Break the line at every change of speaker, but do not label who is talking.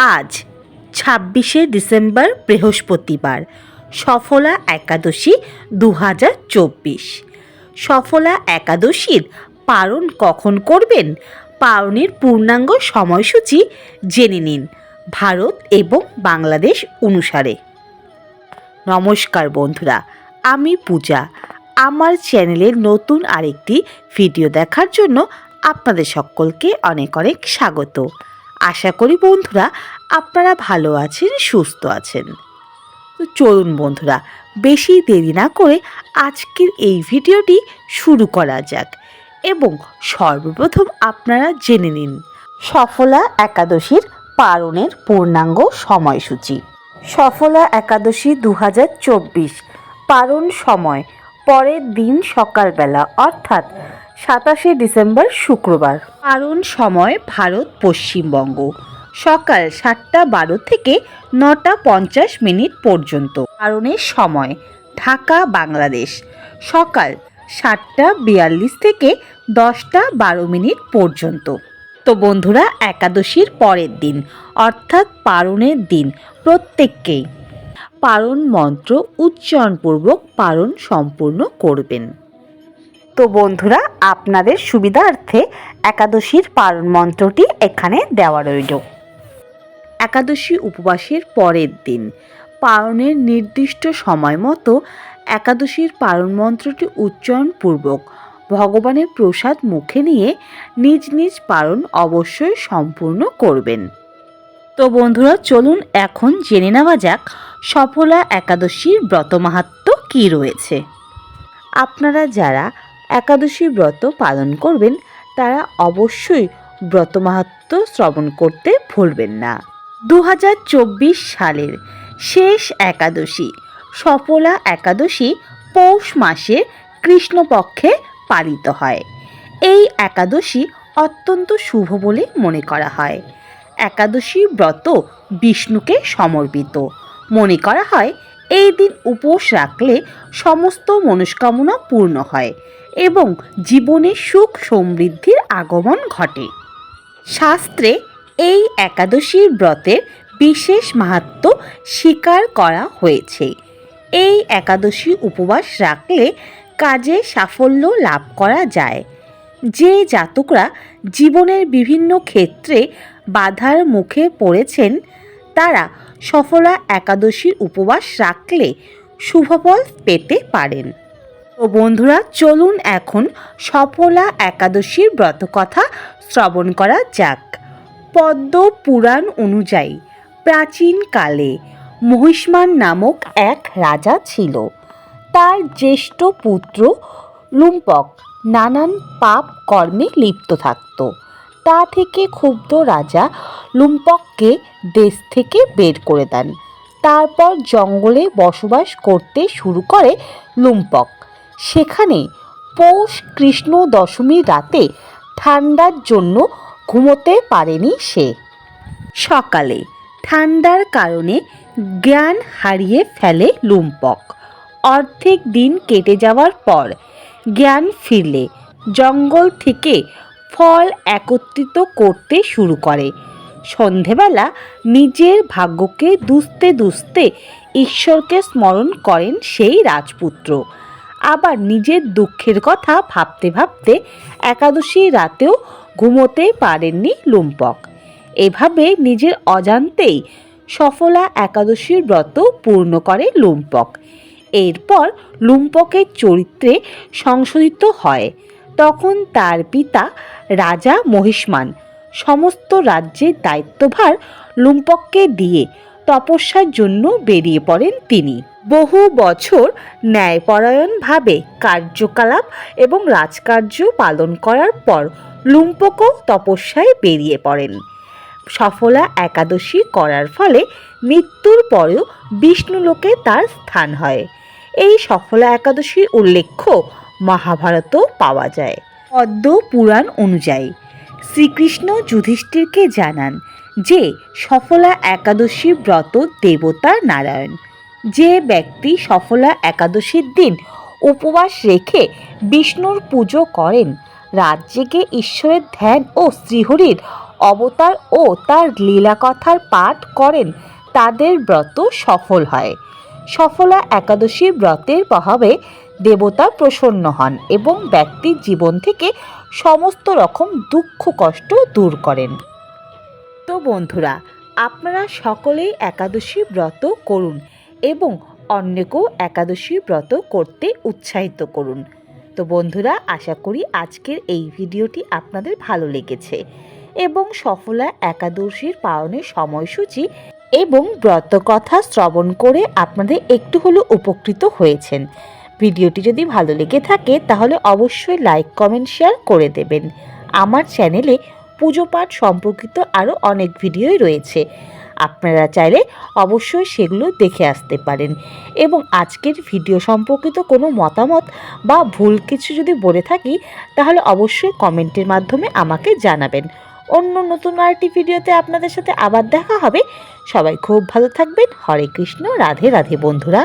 আজ, ছাব্বিশে ডিসেম্বর বৃহস্পতিবার, সফলা একাদশী দু হাজার চব্বিশ। সফলা একাদশীর পালন কখন করবেন? পালনের পূর্ণাঙ্গ সময়সূচি জেনে নিন ভারত এবং বাংলাদেশ অনুসারে। নমস্কার বন্ধুরা, আমি পূজা। আমার চ্যানেলের নতুন আরেকটি ভিডিও দেখার জন্য আপনাদের সকলকে অনেক অনেক স্বাগত। আশা করি বন্ধুরা আপনারা ভালো আছেন, সুস্থ আছেন। তো চলুন বন্ধুরা, বেশি দেরি না করে আজকের এই ভিডিওটি শুরু করা যাক এবং সর্বপ্রথম আপনারা জেনে নিন সফলা একাদশীর পালনের পূর্ণাঙ্গ সময়সূচি। সফলা একাদশী দু পালন সময়, পরের দিন সকালবেলা, অর্থাৎ সাতাশে ডিসেম্বর শুক্রবার। পালন সময় ভারত পশ্চিমবঙ্গ। সকাল সাতটা বারো থেকে নটা পঞ্চাশ মিনিট পর্যন্ত। পালনের সময় ঢাকা, বাংলাদেশ। সকাল সাতটা বিয়াল্লিশ থেকে দশটা বারো মিনিট পর্যন্ত। তো বন্ধুরা, একাদশীর পরের দিন, অর্থাৎ পারণের দিন প্রত্যেককেই পারণ মন্ত্র উচ্চারণপূর্বক পারণ সম্পূর্ণ করবেন। তো বন্ধুরা, আপনাদের সুবিধার্থে একাদশীর পালন মন্ত্রটি এখানে দেওয়া রইল। একাদশী উপবাসের পরের দিন, পালনের নির্দিষ্ট সময় মতো একাদশীর পালন মন্ত্রটি উচ্চারণপূর্বক ভগবানের প্রসাদ মুখে নিয়ে নিজ নিজ পালন অবশ্যই সম্পূর্ণ করবেন। তো বন্ধুরা, চলুন এখন জেনে নেওয়া যাক সফলা একাদশীর ব্রত মাহাত্ম কী রয়েছে। আপনারা যারা একাদশী ব্রত পালন করবেন, তারা অবশ্যই ব্রত মাহাত্ম শ্রবণ করতে ভুলবেন না। দু হাজার চব্বিশ সালের শেষ একাদশী, সফলা একাদশী পৌষ মাসে কৃষ্ণপক্ষে পালিত হয়। এই একাদশী অত্যন্ত শুভ বলে মনে করা হয়। একাদশী ব্রত বিষ্ণুকে সমর্পিত। মনে করা হয়, এই দিন উপোস রাখলে সমস্ত মনস্কামনা পূর্ণ হয়। এবং জীবনে সুখ সমৃদ্ধির আগমন ঘটে। শাস্ত্রে এই একাদশীর ব্রতের বিশেষ মাহাত্ম স্বীকার করা হয়েছে। এই একাদশী উপবাস রাখলে কাজে সাফল্য লাভ করা যায়। যে জাতকরা জীবনের বিভিন্ন ক্ষেত্রে বাধার মুখে পড়েছেন, তারা সফলা একাদশীর উপবাস রাখলে শুভফল পেতে পারেন। তো বন্ধুরা, চলুন এখন সফলা একাদশীর ব্রতকথা শ্রবণ করা যাক। পদ্ম পুরাণ অনুযায়ী প্রাচীনকালে মহিষ্মান নামক এক রাজা ছিল। তার জ্যেষ্ঠ পুত্র লুম্পক নানান পাপ কর্মে লিপ্ত থাকত। তা থেকে ক্ষুব্ধ রাজা লুম্পককে দেশ থেকে বের করে দেন। তারপর জঙ্গলে বসবাস করতে শুরু করে লুম্পক। সেখানে পৌষ কৃষ্ণ দশমীর রাতে ঠান্ডার জন্য ঘুমোতে পারেনি সে। সকালে ঠান্ডার কারণে জ্ঞান হারিয়ে ফেলে লুম্পক। অর্ধেক দিন কেটে যাওয়ার পর জ্ঞান ফিরলে, জঙ্গল থেকে ফল একত্রিত করতে শুরু করে। সন্ধেবেলা নিজের ভাগ্যকে দুসতে দুসতে ঈশ্বরকে স্মরণ করেন সেই রাজপুত্র। আবার নিজের দুঃখের কথা ভাবতে ভাবতে একাদশী রাতেও ঘুমোতে পারেননি লুম্পক। এভাবে নিজের অজান্তেই সফলা একাদশীর ব্রত পূর্ণ করে লুম্পক। এরপর লুম্পকের চরিত্রে সংশোধিত হয়। তখন তার পিতা রাজা মহিষ্মান সমস্ত রাজ্যের দায়িত্বভার লুম্পককে দিয়ে তপস্যার জন্য বেরিয়ে পড়েন তিনি। বহু বছর ন্যায়পরায়ণভাবে কার্যকলাপ এবং রাজকার্য পালন করার পর লুম্পকও তপস্যায় বেরিয়ে পড়েন। সফলা একাদশী করার ফলে মৃত্যুর পরেও বিষ্ণুলোকে তার স্থান হয়। এই সফলা একাদশীর উল্লেখ্য মহাভারতও পাওয়া যায়। পদ্ম পুরাণ অনুযায়ী শ্রীকৃষ্ণ যুধিষ্ঠিরকে জানান যে সফলা একাদশী ব্রত দেবতা নারায়ণ। যে ব্যক্তি সফলা একাদশীর দিন উপবাস রেখে বিষ্ণুর পুজো করেন জেগে ঈশ্বরের ধ্যান ও শ্রীহরির অবতার ও তার লীলাকথার পাঠ করেন, তাদের ব্রত সফল হয়। সফলা একাদশীর ব্রতের প্রভাবে দেবতা প্রসন্ন হন এবং ব্যক্তির জীবন থেকে সমস্ত রকম দুঃখ কষ্ট দূর করেন। তো বন্ধুরা, আপনারা সকলেই একাদশী ব্রত করুন এবং অন্যকেও একাদশী ব্রত করতে উৎসাহিত করুন। তো বন্ধুরা, আশা করি আজকের এই ভিডিওটি আপনাদের ভালো লেগেছে এবং সফলা একাদশীর পালনের সময়সূচি এবং ব্রত কথা শ্রবণ করে আপনাদের একটু হলেও উপকৃত হয়েছেন। ভিডিওটি যদি ভালো লেগে থাকে, তাহলে অবশ্যই লাইক, কমেন্ট, শেয়ার করে দেবেন। আমার চ্যানেলে পুজো পাঠ সম্পর্কিত আরও অনেক ভিডিওই রয়েছে। আপনারা চাইলে অবশ্যই সেগুলো দেখে আসতে পারেন। এবং আজকের ভিডিও সম্পর্কিত কোনো মতামত বা ভুল কিছু যদি বলে থাকি, তাহলে অবশ্যই কমেন্টের মাধ্যমে আমাকে জানাবেন। অন্য নতুন আরেকটি ভিডিওতে আপনাদের সাথে আবার দেখা হবে। সবাই খুব ভালো থাকবেন। হরে কৃষ্ণ। রাধে রাধে বন্ধুরা।